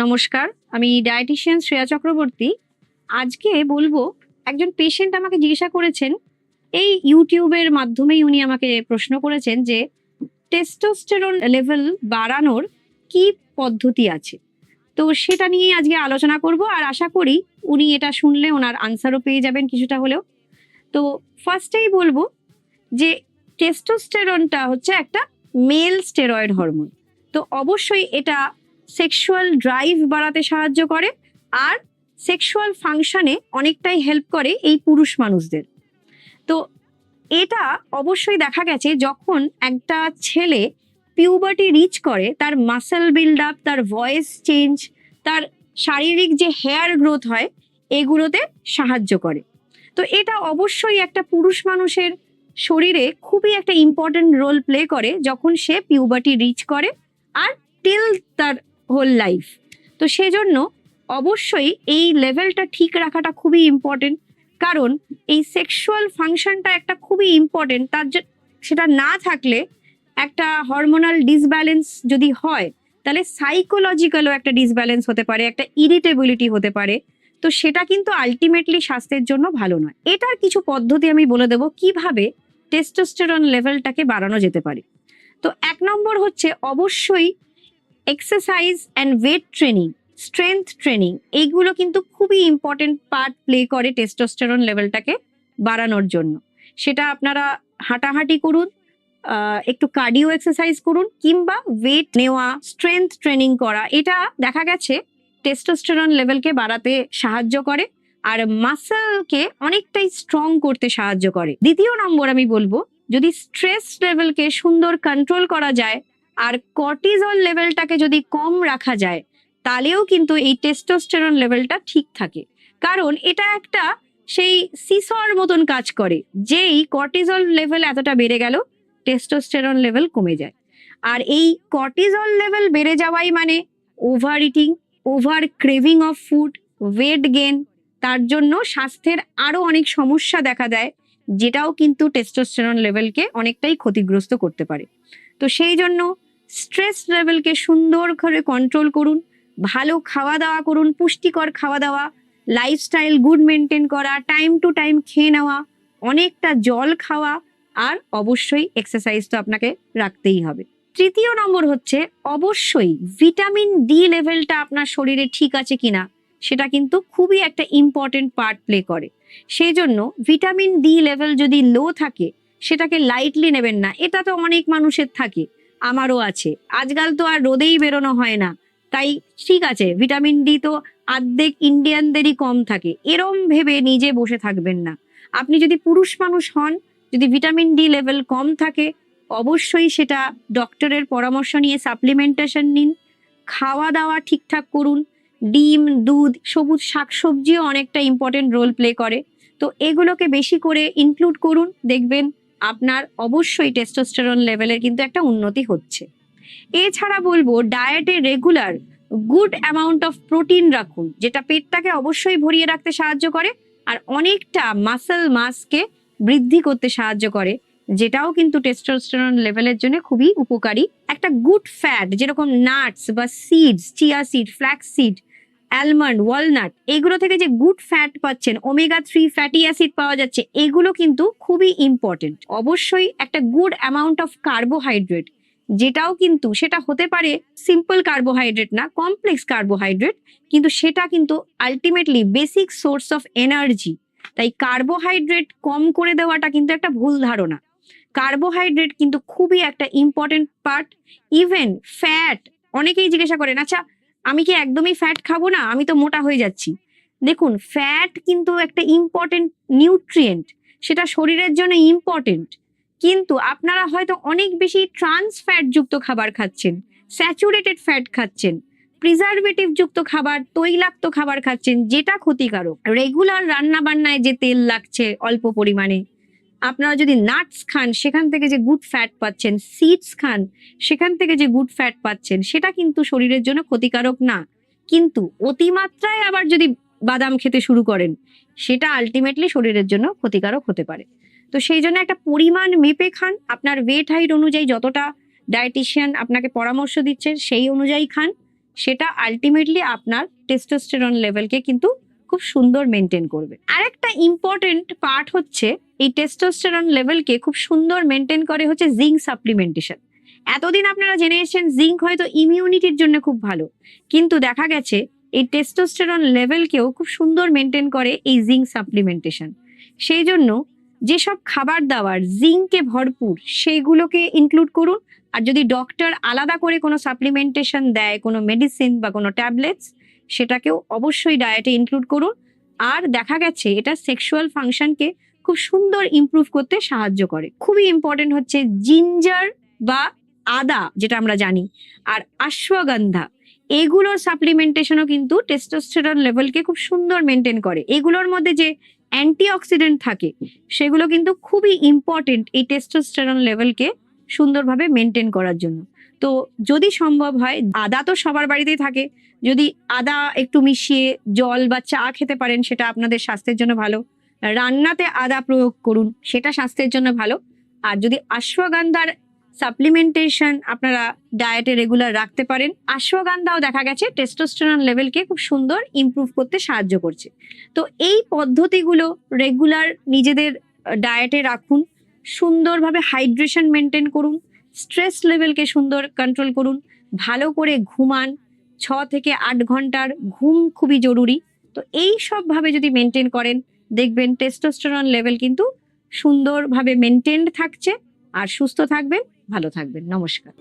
নমস্কার, আমি ডায়েটিশিয়ান শ্রেয়া চক্রবর্তী। আজকে বলব, একজন পেশেন্ট আমাকে জিজ্ঞাসা করেছেন, এই ইউটিউবের মাধ্যমেই উনি আমাকে প্রশ্ন করেছেন যে টেস্টোস্টেরন লেভেল বাড়ানোর কি পদ্ধতি আছে? তো সেটা নিয়ে আজকে আলোচনা করব, আর আশা করি উনি এটা শুনলে ওনার আনসারও পেয়ে যাবেন কিছুটা হলেও। তো ফার্স্টেই বলব যে টেস্টোস্টেরনটা হচ্ছে একটা মেল স্টেরয়েড হরমোন তো অবশ্যই এটা সেক্সুয়াল ড্রাইভ বাড়াতে সাহায্য করে আর সেক্সুয়াল ফাংশনে অনেকটাই হেল্প করে এই পুরুষ মানুষদের। তো এটা অবশ্যই দেখা গেছে যখন একটা ছেলে পিউবার্টি রিচ করে, তার মাসেল বিল্ড আপ তার ভয়েস চেঞ্জ তার শারীরিক যে হেয়ার গ্রোথ হয়, এগুলোতে সাহায্য করে। তো এটা অবশ্যই একটা পুরুষ মানুষের শরীরে খুবই একটা ইম্পর্টেন্ট রোল প্লে করে যখন সে পিউবার্টি রিচ করে আর টিল তার হোল লাইফ তো সেজন্য অবশ্যই এই লেভেলটা ঠিক রাখাটা খুবই ইম্পর্টেন্ট কারণ এই সেক্সুয়াল ফাংশনটা একটা খুবই ইম্পর্টেন্ট তার সেটা না থাকলে একটা হরমোনাল ডিসব্যালেন্স যদি হয়, তাহলে সাইকোলজিক্যালও একটা ডিসব্যালেন্স হতে পারে, একটা ইরিটেবিলিটি হতে পারে। তো সেটা কিন্তু আলটিমেটলি স্বাস্থ্যের জন্য ভালো নয়। এটার কিছু পদ্ধতি আমি বলে দেবো কীভাবে টেস্টোস্টেরন লেভেলটাকে বাড়ানো যেতে পারে। তো এক নম্বর হচ্ছে অবশ্যই exercise and weight training strength training এইগুলো কিন্তু খুবই ইম্পর্টেন্ট পার্ট প্লে করে টেস্টোস্টেরন লেভেলটাকে বাড়ানোর জন্য। সেটা আপনারা হাঁটাহাঁটি করুন একটু কার্ডিও এক্সারসাইজ করুন কিংবা ওয়েট নেওয়া স্ট্রেংথ ট্রেনিং করা, এটা দেখা গেছে টেস্টোস্টেরন লেভেলকে বাড়াতে সাহায্য করে আর মাসেলকে অনেকটাই স্ট্রং করতে সাহায্য করে। দ্বিতীয় নম্বর আমি বলব, যদি স্ট্রেস লেভেলকে সুন্দর কন্ট্রোল করা যায় আর কর্টিজল লেভেলটাকে যদি কম রাখা যায়, তাহলেও কিন্তু এই টেস্টোস্টেরন লেভেলটা ঠিক থাকে। কারণ এটা একটা সেই সিসর মতন কাজ করে, যেই কর্টিজল লেভেল এতটা বেড়ে গেল টেস্টোস্টেরন লেভেল কমে যায়। আর এই কর্টিজল লেভেল বেড়ে যাওয়াই মানে over eating over craving of food weight gain তার জন্য স্বাস্থ্যের আরও অনেক সমস্যা দেখা দেয়, যেটাও কিন্তু টেস্টোস্টেরন লেভেলকে অনেকটাই ক্ষতিগ্রস্ত করতে পারে। তো সেই জন্য স্ট্রেস লেভেলকে সুন্দর করে কন্ট্রোল করুন, ভালো খাওয়া দাওয়া করুন, পুষ্টিকর খাওয়া দাওয়া লাইফস্টাইল গুড মেনটেন করা টাইম টু টাইম খেয়ে নেওয়া, অনেকটা জল খাওয়া, আর অবশ্যই এক্সারসাইজ তো আপনাকে রাখতেই হবে। তৃতীয় নম্বর হচ্ছে, অবশ্যই ভিটামিন ডি লেভেলটা আপনার শরীরে ঠিক আছে কিনা, সেটা কিন্তু খুবই একটা ইম্পর্টেন্ট পার্ট প্লে করে। সেই জন্য ভিটামিন ডি লেভেল যদি লো থাকে, সেটাকে লাইটলি নেবেন না, এটা তো অনেক মানুষের থাকে। আমারও আছে। আজকাল তো আর রোদেই বেরোনো হয় না। তাই ঠিক আছে, ভিটামিন ডি তো আর্ধেক ইন্ডিয়ানদেরই কম থাকে। এরম ভেবে নিজে বসে থাকবেন না। আপনি যদি পুরুষ মানুষ হন, যদি ভিটামিন ডি লেভেল কম থাকে, অবশ্যই সেটা ডক্টরের পরামর্শ নিয়ে সাপ্লিমেন্টেশন নিন। খাওয়া দাওয়া ঠিকঠাক করুন। ডিম, দুধ, সবুজ শাকসবজিও অনেকটা ইম্পর্টেন্ট রোল প্লে করে। তো এগুলোকে বেশি করে ইনক্লুড করুন, দেখবেন আপনার অবশ্যই টেস্টোস্টেরন লেভেলের কিন্তু একটা উন্নতি হচ্ছে। এছাড়া বলব ডায়েটে regular good amount of protein রাখুন, যেটা পেটটাকে অবশ্যই ভরিয়ে রাখতে সাহায্য করে, আর অনেকটা মাসেল মাসকে বৃদ্ধি করতে সাহায্য করে, যেটাও কিন্তু টেস্টোস্টেরন লেভেলের জন্য খুবই উপকারী। একটা গুড ফ্যাট যেরকম নাটস বা seeds chia seed flax seed almond walnut এগুলো থেকে যে গুড ফ্যাট পাচ্ছেন ওমেগা থ্রি ফ্যাটি অ্যাসিড পাওয়া যাচ্ছে, এগুলো কিন্তু খুবই ইম্পর্টেন্ট অবশ্যই একটা গুড অ্যামাউন্ট অফ কার্বোহাইড্রেট যেটাও কিন্তু, সেটা হতে পারে সিম্পল কার্বোহাইড্রেট না কমপ্লেক্স কার্বোহাইড্রেট কিন্তু সেটা কিন্তু ultimately basic source of energy তাই কার্বোহাইড্রেট কম করে দেওয়াটা কিন্তু একটা ভুল ধারণা। কার্বোহাইড্রেট কিন্তু খুবই একটা ইম্পর্টেন্ট পার্ট ইভেন ফ্যাট অনেকেই জিজ্ঞাসা করেন আচ্ছা আমি কি একদমই ফ্যাট খাব না? আমি তো মোটা হয়ে যাচ্ছি। দেখুন ফ্যাট কিন্তু একটা ইম্পর্টেন্ট নিউট্রিয়েন্ট সেটা শরীরের জন্য ইম্পর্টেন্ট কিন্তু আপনারা হয়তো অনেক বেশি ট্রান্স ফ্যাট যুক্ত খাবার খাচ্ছেন স্যাচুরেটেড ফ্যাট খাচ্ছেন প্রিজারভেটিভ যুক্ত খাবার, তৈলাক্ত খাবার খাচ্ছেন, যেটা ক্ষতিকারক। রেগুলার রান্না বান্নায় যে তেল লাগছে অল্প পরিমাণে আপনারা যদি নাটস খান, সেখান থেকে যে গুড ফ্যাট পাচ্ছেন সিডস খান, সেখান থেকে যে গুড ফ্যাট পাচ্ছেন, সেটা কিন্তু শরীরের জন্য ক্ষতিকারক না। কিন্তু অতিমাত্রায় আবার যদি বাদাম খেতে শুরু করেন, সেটা আলটিমেটলি শরীরের জন্য ক্ষতিকারক হতে পারে। তো সেই জন্য একটা পরিমাণ মেপে খান, আপনার ওয়েট হাইট অনুযায়ী যতটা ডায়েটিশিয়ান আপনাকে পরামর্শ দিচ্ছে সেই অনুযায়ী খান, সেটা আলটিমেটলি আপনার টেস্টোস্টেরন লেভেলকে কিন্তু খুব সুন্দর মেনটেন করবে। আরেকটা ইম্পর্টেন্ট পার্ট হচ্ছে, এই টেস্টোস্টেরন লেভেলকে খুব সুন্দর মেনটেন করে হচ্ছে জিঙ্ক সাপ্লিমেন্টেশন এতদিন আপনারা জেনে এসেছেন জিঙ্ক হয়তো ইমিউনিটির জন্য খুব ভালো। কিন্তু দেখা গেছে, এই টেস্টোস্টেরন লেভেলকেও খুব সুন্দর মেনটেন করে এই জিঙ্ক সাপ্লিমেন্টেশন সেই জন্য যেসব খাবার দাবার জিঙ্কে ভরপুর, সেইগুলোকে ইনক্লুড করুন। আর যদি ডক্টর আলাদা করে কোনো সাপ্লিমেন্টেশন দেয়, কোনো মেডিসিন বা কোনো ট্যাবলেটস সেটাকেও অবশ্যই ডায়েটে ইনক্লুড করুন। আর দেখা গেছে, এটা সেক্সুয়াল ফাংশনকে খুব সুন্দর ইমপ্রুভ করতে সাহায্য করে। খুবই ইম্পর্টেন্ট হচ্ছে জিঞ্জার বা আদা, যেটা আমরা জানি, আর অশ্বগন্ধা এগুলোর সাপ্লিমেন্টেশনও কিন্তু টেস্টোস্টেরন লেভেলকে খুব সুন্দর মেনটেন করে। এগুলোর মধ্যে যে অ্যান্টিঅক্সিডেন্ট থাকে, সেগুলো কিন্তু খুবই ইম্পর্টেন্ট এই টেস্টোস্টেরন লেভেলকে সুন্দরভাবে মেনটেন করার জন্য। তো যদি সম্ভব হয়, আদা তো সবার বাড়িতেই থাকে। যদি আদা একটু মিশিয়ে জল বা চা খেতে পারেন, সেটা আপনাদের স্বাস্থ্যের জন্য ভালো। রান্নাতে আদা প্রয়োগ করুন, সেটা স্বাস্থ্যের জন্য ভালো। আর যদি অশ্বগন্ধার সাপ্লিমেন্টেশন আপনারা ডায়েটে রেগুলার রাখতে পারেন অশ্বগন্ধাও দেখা গেছে টেস্টোস্টেরন লেভেলকে খুব সুন্দর ইমপ্রুভ করতে সাহায্য করছে। তো এই পদ্ধতিগুলো রেগুলার নিজেদের ডায়েটে রাখুন, সুন্দরভাবে হাইড্রেশন মেনটেন করুন। স্ট্রেস লেভেলকে সুন্দর কন্ট্রোল করুন, ভালো করে ঘুমান, ছ থেকে আট ঘণ্টার ঘুম খুবই জরুরি। তো এই সবভাবে যদি মেনটেন করেন, দেখবেন টেস্টোস্টেরন লেভেল কিন্তু সুন্দরভাবে মেনটেন্ড থাকছে। আর সুস্থ থাকবেন, ভালো থাকবেন। নমস্কার।